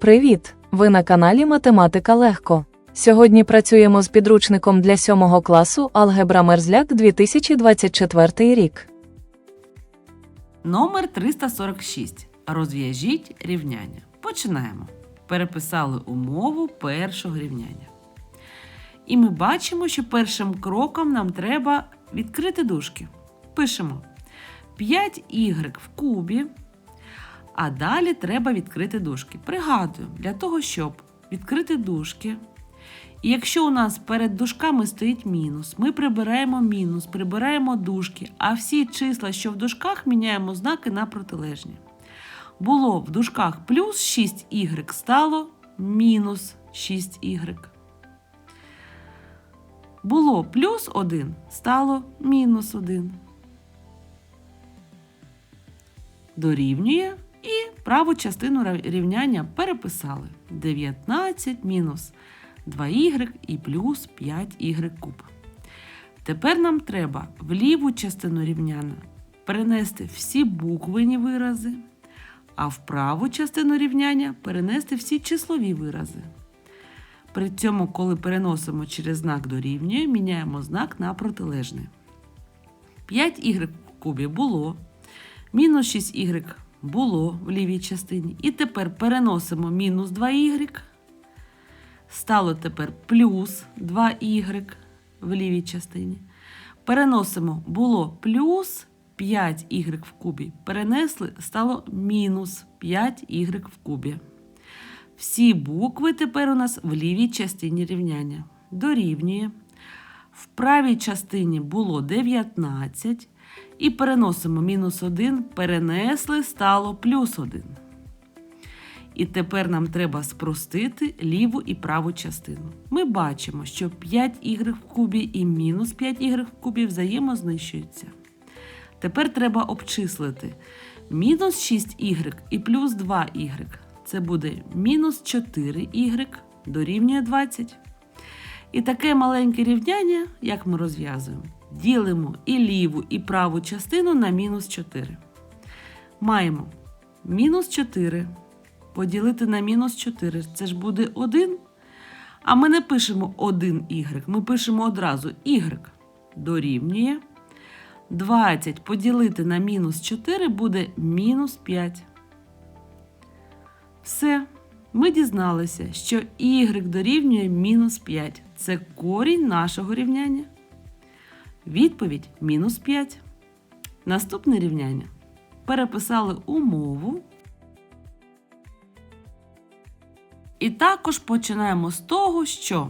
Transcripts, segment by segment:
Привіт! Ви на каналі Математика Легко. Сьогодні працюємо з підручником для 7 класу Алгебра Мерзляк 2024 рік. Номер 346. Розв'яжіть рівняння. Починаємо. Переписали умову першого рівняння. І ми бачимо, що першим кроком нам треба відкрити дужки. Пишемо 5y в кубі. А далі треба відкрити дужки. Пригадую, для того, щоб відкрити дужки. І якщо у нас перед дужками стоїть мінус, ми прибираємо мінус, прибираємо дужки, а всі числа, що в дужках, міняємо знаки на протилежні. Було в дужках плюс 6y стало мінус 6y. Було плюс 1 стало мінус 1. Дорівнює і праву частину рівняння переписали. 19 мінус 2y і плюс 5y куб. Тепер нам треба в ліву частину рівняння перенести всі буквені вирази, а в праву частину рівняння перенести всі числові вирази. При цьому, коли переносимо через знак дорівнює, міняємо знак на протилежний. 5y в кубі було, мінус 6y було в лівій частині. І тепер переносимо мінус 2y. Стало тепер плюс 2y в лівій частині. Переносимо було плюс 5y в кубі. Перенесли, стало мінус 5y в кубі. Всі букви тепер у нас в лівій частині рівняння. Дорівнює. В правій частині було 19. І переносимо мінус 1, перенесли, стало плюс 1. І тепер нам треба спростити ліву і праву частину. Ми бачимо, що 5y в кубі і мінус 5y в кубі взаємознищуються. Тепер треба обчислити мінус 6y і плюс 2y. Це буде мінус 4y дорівнює 20. І таке маленьке рівняння, як ми розв'язуємо, ділимо і ліву, і праву частину на мінус 4. Маємо мінус 4 поділити на мінус 4. Це ж буде 1. А ми не пишемо 1y, ми пишемо одразу y дорівнює. 20 поділити на мінус 4 буде мінус 5. Все. Ми дізналися, що y дорівнює мінус 5. Це корінь нашого рівняння. Відповідь мінус 5. Наступне рівняння. Переписали умову. І також починаємо з того, що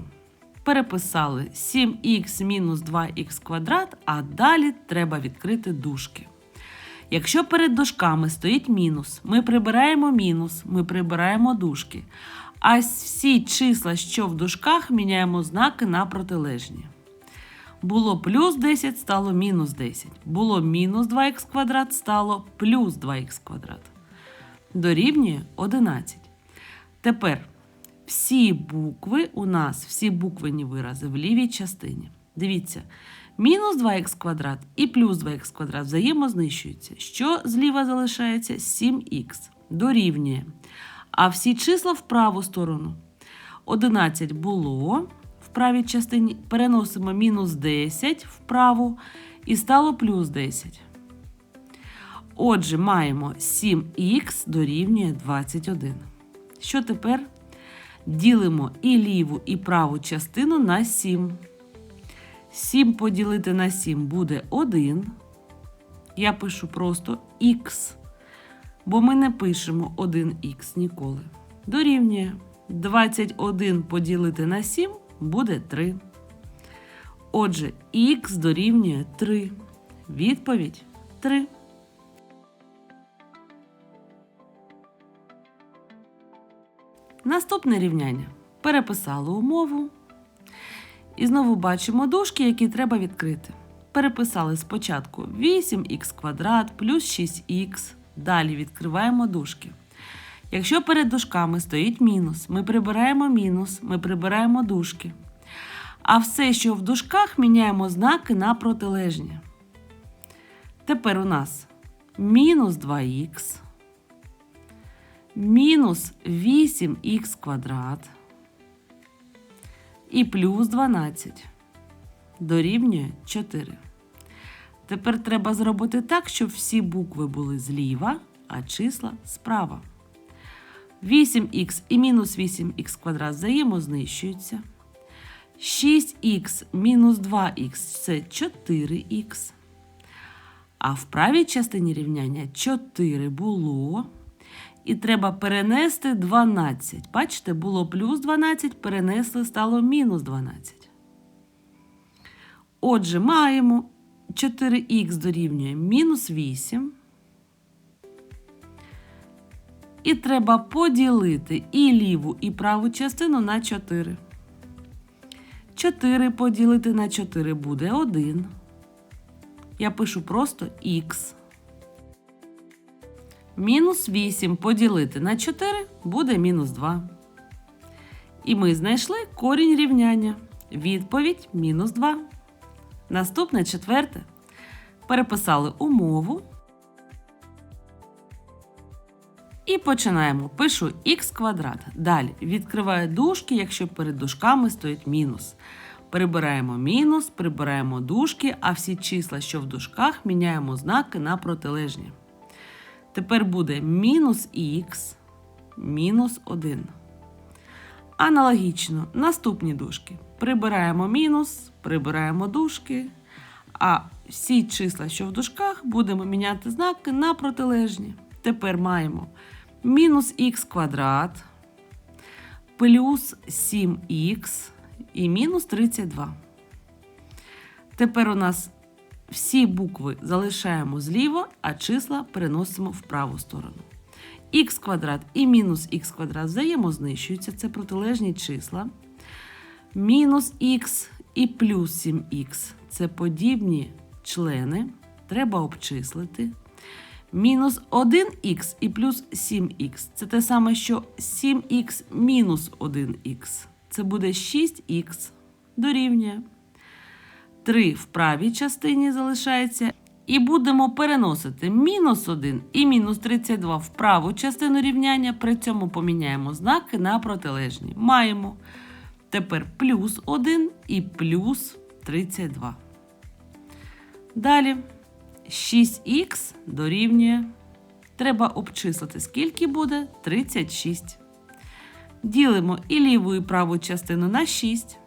переписали 7х мінус 2х квадрат, а далі треба відкрити дужки. Якщо перед дужками стоїть мінус, ми прибираємо мінус, ми прибираємо дужки. А всі числа, що в дужках, міняємо знаки на протилежні. Було плюс 10, стало мінус 10. Було мінус 2х квадрат, стало плюс 2х квадрат. Дорівнює 11. Тепер всі букви у нас, всі буквені вирази в лівій частині. Дивіться, мінус 2х квадрат і плюс 2х квадрат взаємознищуються. Що зліва залишається? 7х дорівнює. А всі числа в праву сторону. 11 було в правій частині. Переносимо мінус 10 вправу і стало плюс 10. Отже, маємо 7х дорівнює 21. Що тепер? Ділимо і ліву, і праву частину на 7. 7 поділити на 7 буде 1. Я пишу просто х, бо ми не пишемо 1х ніколи. Дорівнює 21 поділити на 7 буде 3. Отже, х дорівнює 3. Відповідь 3. Наступне рівняння. Переписали умову. І знову бачимо дужки, які треба відкрити. Переписали спочатку 8х квадрат плюс 6х. Далі відкриваємо дужки. Якщо перед дужками стоїть мінус, ми прибираємо мінус, ми прибираємо дужки. А все, що в дужках, міняємо знаки на протилежні. Тепер у нас мінус 2х мінус 8х квадрат і плюс 12 дорівнює 4. Тепер треба зробити так, щоб всі букви були зліва, а числа справа. 8х і мінус 8х квадрат взаємознищуються. 6х мінус 2х це 4х. А в правій частині рівняння 4 було. І треба перенести 12. Бачите, було плюс 12, перенесли, стало мінус 12. Отже, маємо 4х дорівнює мінус 8. І треба поділити і ліву, і праву частину на 4. 4 поділити на 4 буде 1. Я пишу просто х. Мінус 8 поділити на 4 буде мінус 2. І ми знайшли корінь рівняння. Відповідь мінус 2. Наступне четверте. Переписали умову. І починаємо. Пишу х квадрат. Далі відкриваю дужки, якщо перед дужками стоїть мінус. Прибираємо мінус, прибираємо дужки, а всі числа, що в дужках, міняємо знаки на протилежні. Тепер буде мінус х мінус 1. Аналогічно, наступні дужки. Прибираємо мінус, прибираємо дужки, а всі числа, що в дужках, будемо міняти знаки на протилежні. Тепер маємо мінус х квадрат плюс 7х і мінус 32. Тепер у нас всі букви залишаємо зліва, а числа переносимо в праву сторону. х квадрат і мінус х квадрат взаємознищуються, це протилежні числа. Мінус х і плюс 7х це подібні члени. Треба обчислити. Мінус 1х і плюс 7х це те саме, що 7х мінус 1х. Це буде 6х дорівнює. 3 в правій частині залишається. І будемо переносити мінус 1 і мінус 32 в праву частину рівняння. При цьому поміняємо знаки на протилежні. Маємо тепер плюс 1 і плюс 32. Далі 6х дорівнює. Треба обчислити, скільки буде 36. Ділимо і ліву, і праву частину на 6.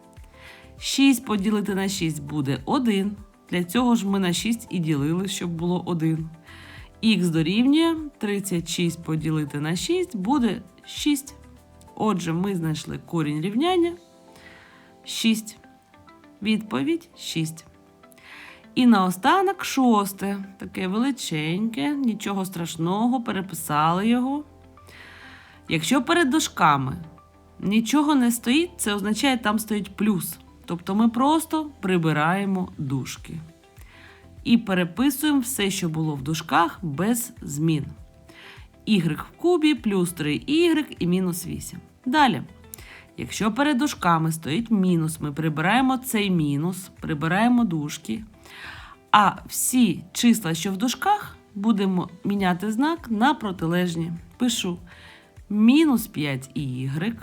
6 поділити на 6 буде 1. Для цього ж ми на 6 і ділили, щоб було 1. Х дорівнює 36 поділити на 6 буде 6. Отже, ми знайшли корінь рівняння 6. Відповідь 6. І наостанок шосте. Таке величеньке, нічого страшного, переписали його. Якщо перед дужками нічого не стоїть, це означає, там стоїть плюс. Тобто ми просто прибираємо дужки. І переписуємо все, що було в дужках, без змін. Y в кубі плюс 3y і мінус 8. Далі. Якщо перед дужками стоїть мінус, ми прибираємо цей мінус, прибираємо дужки. А всі числа, що в дужках, будемо міняти знак на протилежні. Пишу мінус 5y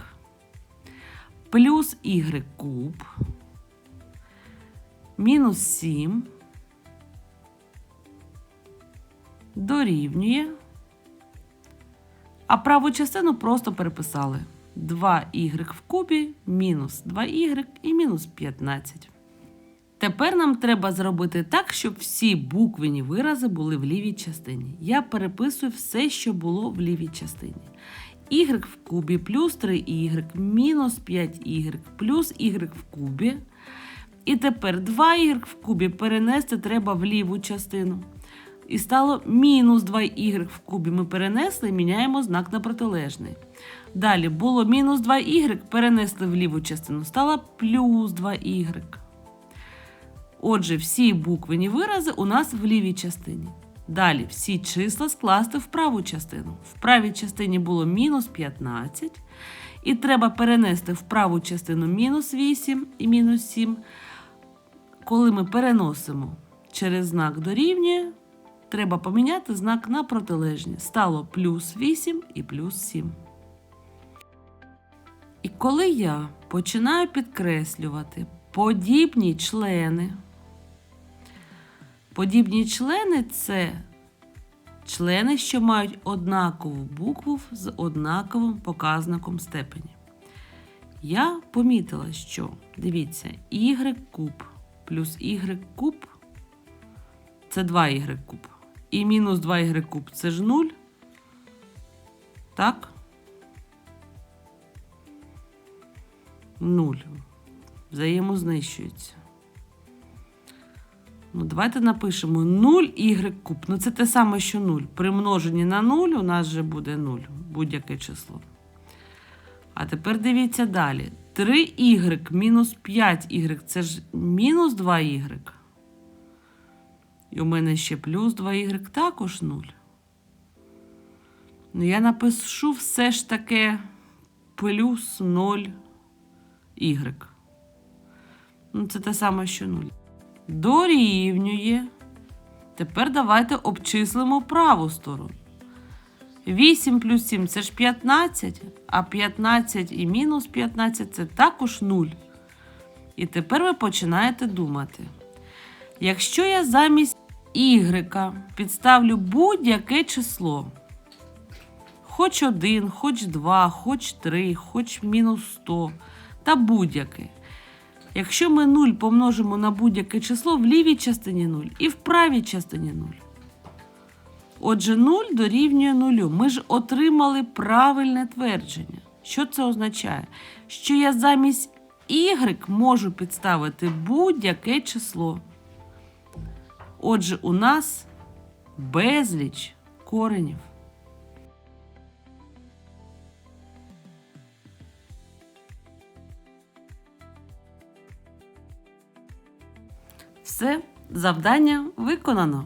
плюс y куб мінус 7 дорівнює. А праву частину просто переписали. 2y в кубі мінус 2y і мінус 15. Тепер нам треба зробити так, щоб всі буквені вирази були в лівій частині. Я переписую все, що було в лівій частині. y в кубі плюс 3y мінус 5y плюс y в кубі. І тепер 2y в кубі перенести треба в ліву частину. І стало мінус 2y в кубі. Ми перенесли міняємо знак на протилежний. Далі було мінус 2y, перенесли в ліву частину, стало плюс 2y. Отже, всі буквені вирази у нас в лівій частині. Далі всі числа скласти в праву частину. В правій частині було мінус 15. І треба перенести в праву частину мінус 8 і мінус 7. Коли ми переносимо через знак дорівнює, треба поміняти знак на протилежні. Стало плюс 8 і плюс 7. І коли я починаю підкреслювати подібні члени, подібні члени це члени, що мають однакову букву з однаковим показником степені. Я помітила, що дивіться, y куб плюс y куб це 2y куб. І мінус 2y куб це ж 0. Так? 0. Взаємознищується. Ну, давайте напишемо 0 y куб. Ну, це те саме, що 0. При множенні на 0 у нас вже буде 0, будь-яке число. А тепер дивіться далі. 3y мінус 5y це ж мінус 2y. І у мене ще плюс 2y також 0. Ну, я напишу все ж таки плюс 0 y. Ну, це те саме, що 0. Дорівнює. Тепер давайте обчислимо праву сторону. 8 плюс 7 це ж 15, а 15 і мінус 15 це також 0. І тепер ви починаєте думати. Якщо я замість y підставлю будь-яке число, хоч 1, хоч 2, хоч 3, хоч мінус 100 та будь-яке. Якщо ми 0 помножимо на будь-яке число в лівій частині 0 і в правій частині 0. Отже, 0 дорівнює 0. Ми ж отримали правильне твердження. Що це означає? Що я замість y можу підставити будь-яке число. Отже, у нас безліч коренів. Все, завдання виконано.